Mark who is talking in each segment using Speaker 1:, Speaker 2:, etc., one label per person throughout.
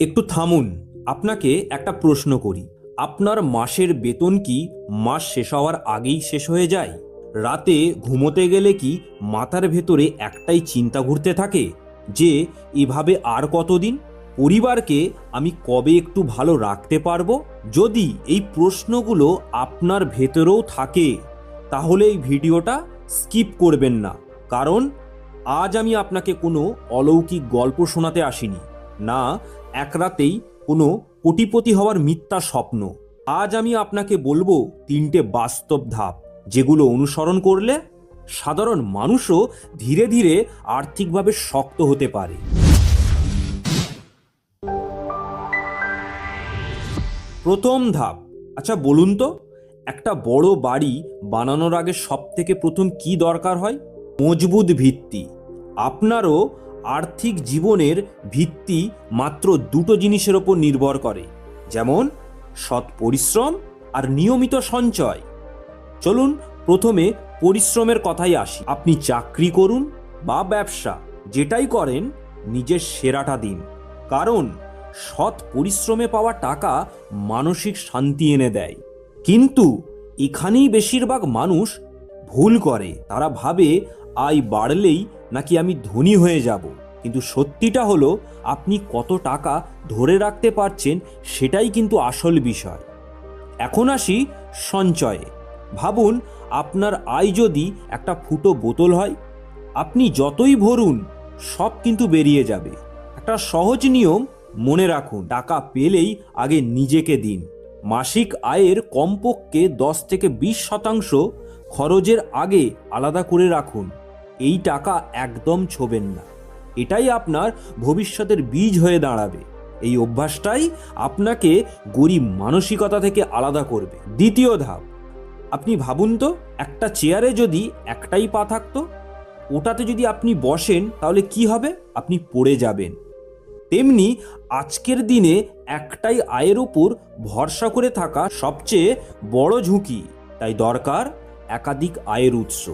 Speaker 1: একটু থামুন, আপনাকে একটা প্রশ্ন করি। আপনার মাসের বেতন কি মাস শেষ হওয়ার আগেই শেষ হয়ে যায়? রাতে ঘুমোতে গেলে কি মাথার ভেতরে একটাই চিন্তা ঘুরতে থাকে যে, এভাবে আর কতদিন? পরিবারকে আমি কবে একটু ভালো রাখতে পারব? যদি এই প্রশ্নগুলো আপনার ভেতরেও থাকে, তাহলে এই ভিডিওটা স্কিপ করবেন না। কারণ, আজ আমি আপনাকে কোনো অলৌকিক গল্প শোনাতে আসিনি। না এক রাতেই কোনো কোটিপতি হওয়ার মিথ্যা স্বপ্ন। আজ আমি আপনাকে বলব তিনটে বাস্তব ধাপ, যেগুলো অনুসরণ করলে সাধারণ মানুষও ধীরে ধীরে আর্থিকভাবে শক্ত হতে পারে। প্রথম ধাপ আচ্ছা বলুন তো, একটা বড় বাড়ি বানানোর আগে সব থেকে প্রথম কি দরকার হয়? মজবুত ভিত্তি। আপনারও আর্থিক জীবনের ভিত্তি মাত্র দুটো জিনিসের ওপর নির্ভর করে, যেমন সৎ পরিশ্রম আর নিয়মিত সঞ্চয়। চলুন প্রথমে পরিশ্রমের কথাই আসি। আপনি চাকরি করুন বা ব্যবসা, যেটাই করেন, নিজের সেরাটা দিন। কারণ সৎ পরিশ্রমে পাওয়া টাকা মানসিক শান্তি এনে দেয়। কিন্তু এখানেই বেশিরভাগ মানুষ ভুল করে। তারা ভাবে, আয় বাড়লেই নাকি আমি ধনী হয়ে যাব? কিন্তু সত্যিটা হলো, আপনি কত টাকা ধরে রাখতে পারছেন সেটাই কিন্তু আসল বিষয়। এখন আসি সঞ্চয়ে। ভাবুন, আপনার আয় যদি একটা ফুটো বোতল হয়, আপনি যতই ভরুন, সব কিন্তু বেরিয়ে যাবে। একটা সহজ নিয়ম, মনে রাখুন, টাকা পেলেই আগে নিজেকে দিন। মাসিক আয়ের কমপক্ষে দশ থেকে বিশ শতাংশ খরচের আগে আলাদা করে রাখুন। এই টাকা একদম ছোবেন না। এটাই আপনার ভবিষ্যতের বীজ হয়ে দাঁড়াবে। এই অভ্যাসটাই আপনাকে গরিব মানসিকতা থেকে আলাদা করবে। দ্বিতীয় ধাপ, আপনি ভাবুন তো, একটা চেয়ারে যদি একটাই পা থাকতো, ওটাতে যদি আপনি বসেন, তাহলে কি হবে? আপনি পড়ে যাবেন। তেমনি আজকের দিনে একটাই আয়ের উপর ভরসা করে থাকা সবচেয়ে বড় ঝুঁকি, তাই দরকার একাধিক আয়ের উৎস।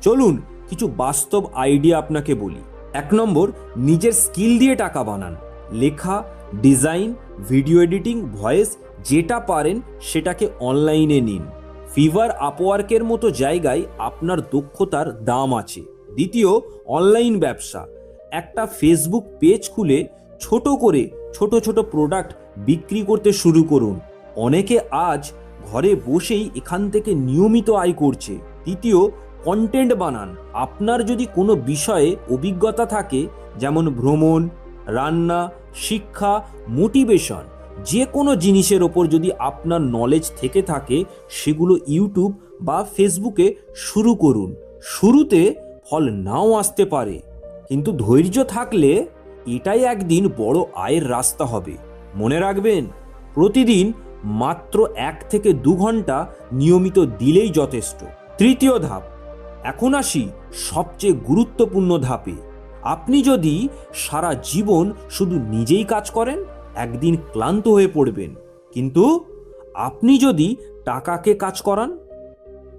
Speaker 1: চলুন কিছু বাস্তব আইডিয়া আপনাকে বলি। এক নম্বর, নিজের স্কিল দিয়ে টাকা বানান। লেখা ডিজাইন ভিডিও এডিটিং ভয়েস যেটা পারেন সেটাকে অনলাইনে নিন। ফিভার আপওয়ার্কের মতো জায়গায় আপনার দক্ষতার দাম আছে। দ্বিতীয় অনলাইন ব্যবসা। একটা ফেসবুক পেজ খুলে ছোট করে ছোট ছোট প্রোডাক্ট বিক্রি করতে শুরু করুন। অনেকে আজ ঘরে বসেই এখান থেকে নিয়মিত আয় করছে। তৃতীয় কন্টেন্ট বানান। আপনার যদি কোনো বিষয়ে অভিজ্ঞতা থাকে, যেমন ভ্রমণ, রান্না, শিক্ষা মোটিভেশন যে কোনো জিনিসের ওপর যদি আপনার নলেজ থেকে থাকে, সেগুলো ইউটিউব বা ফেসবুকে শুরু করুন। শুরুতে ফল নাও আসতে পারে। কিন্তু ধৈর্য থাকলে এটাই একদিন বড় আয়ের রাস্তা হবে। মনে রাখবেন, প্রতিদিন মাত্র এক থেকে দু ঘণ্টা নিয়মিত দিলেই যথেষ্ট। তৃতীয় ধাপ এখন আসি সবচেয়ে গুরুত্বপূর্ণ ধাপে। আপনি যদি সারা জীবন শুধু নিজেই কাজ করেন, একদিন ক্লান্ত হয়ে পড়বেন। কিন্তু আপনি যদি টাকাকে কাজ করান,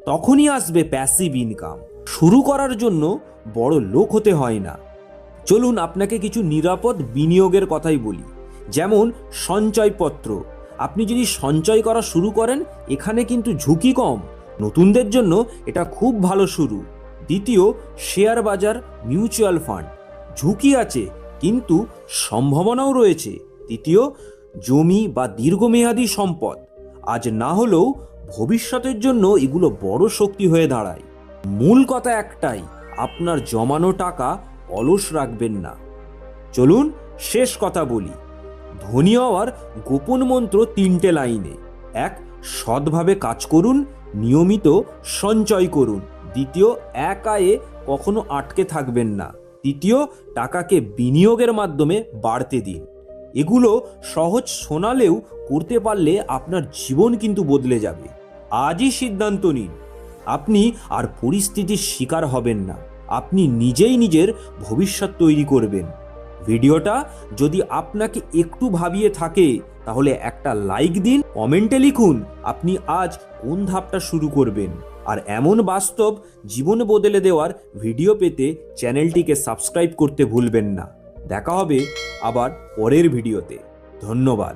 Speaker 1: তখনই আসবে প্যাসিভ ইনকাম শুরু করার জন্য বড় লোক হতে হয় না। চলুন আপনাকে কিছু নিরাপদ বিনিয়োগের কথাই বলি। যেমন সঞ্চয়পত্র। আপনি যদি সঞ্চয় করা শুরু করেন, এখানে কিন্তু ঝুঁকি কম। নতুনদের জন্য এটা খুব ভালো শুরু। দ্বিতীয়, শেয়ার বাজার মিউচুয়াল ফান্ড। ঝুঁকি আছে, কিন্তু সম্ভাবনাও রয়েছে। তৃতীয়, জমি বা দীর্ঘমেয়াদী সম্পদ। আজ না হলেও ভবিষ্যতের জন্য এগুলো বড় শক্তি হয়ে দাঁড়ায়। মূল কথা একটাই, আপনার জমানো টাকা অলস রাখবেন না। চলুন শেষ কথা বলি। ধনী হওয়ার গোপন মন্ত্র তিনটে লাইনে। এক, সৎভাবে কাজ করুন। নিয়মিত সঞ্চয় করুন। দ্বিতীয় এক আয়ে কখনো আটকে থাকবেন না। তৃতীয়, টাকাকে বিনিয়োগের মাধ্যমে বাড়তে দিন। এগুলো সহজ শোনালেও করতে পারলে আপনার জীবন কিন্তু বদলে যাবে। আজই সিদ্ধান্ত নিন। আপনি আর পরিস্থিতির শিকার হবেন না। আপনি নিজেই নিজের ভবিষ্যৎ তৈরি করবেন। ভিডিওটা যদি আপনাকে একটু ভাবিয়ে থাকে তাহলে একটা লাইক দিন কমেন্টে লিখুন আপনি আজ কোন ধাপটা শুরু করবেন। আর এমন বাস্তব জীবন বদলে দেওয়ার ভিডিও পেতে চ্যানেলটিকে সাবস্ক্রাইব করতে ভুলবেন না। দেখা হবে আবার পরের ভিডিওতে ধন্যবাদ।